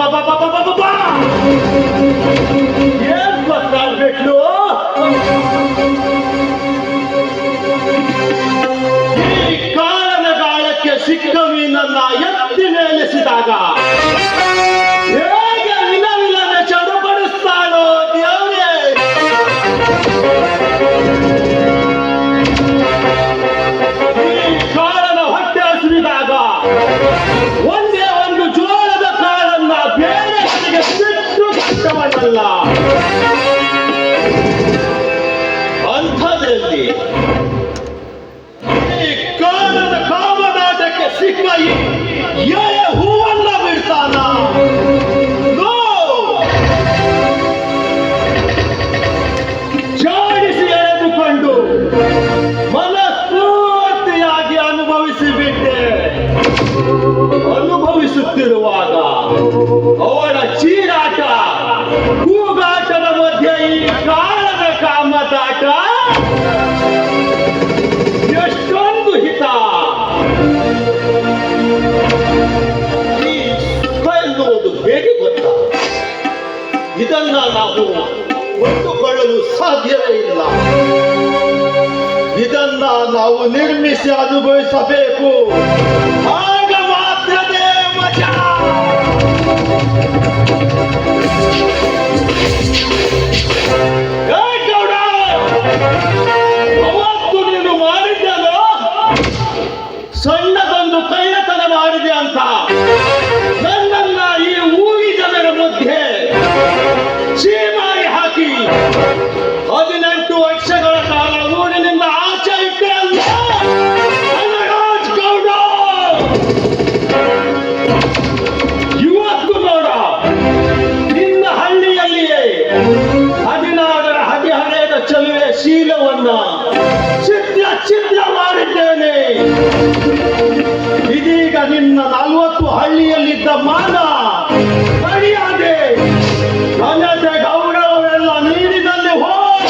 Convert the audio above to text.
বাবা ಅಲ್ಲ ಎಷ್ಟೊಂದು ಹಿತ. ಈ ಸುಖ ಎನ್ನುವುದು ಹೇಗೆ ಗೊತ್ತ? ಇದನ್ನ ನಾವು ಕೊಂಡುಕೊಳ್ಳಲು ಸಾಧ್ಯವೇ ಇಲ್ಲ. ಇದನ್ನ ನಾವು ನಿರ್ಮಿಸಿ ಅನುಭವಿಸಬೇಕು. ಸಣ್ಣದೊಂದು ಕಳ್ಳತನ ಮಾಡಿದೆ ಅಂತ. ನನ್ನನ್ನ ಈ ಊರಿ ಜನರ ಮಧ್ಯೆ ಸೀಮಾರಿ ಹಾಕಿ ಹದಿನೆಂಟು ವರ್ಷಗಳ ಕಾಲ ಊರಿನಿಂದ ಆಚೆ ಇಟ್ಟರಲ್ಲ. ಅನರಾಜ್ ಗೌಡ! ಇವತ್ತು ನೋಡ, ನಿನ್ನ ಹಳ್ಳಿಯಲ್ಲಿಯೇ ಹದಿನಾರರ ಹದಿಹರೆಯದ ಚಲುವೆ ಶೀಲವನ್ನ ಚಿತ್ರ ಚಿತ್ರ ಮಾಡಿದ್ದೇನೆ ನಿನ್ನ ನಲ್ವತ್ತು ಹಳ್ಳಿಯಲ್ಲಿದ್ದ ಮಾನ ಮರ್ಯಾದೆ ಘನತೆ ಗೌರವವೆಲ್ಲ ನೀರಿನಲ್ಲಿ ಹೋದ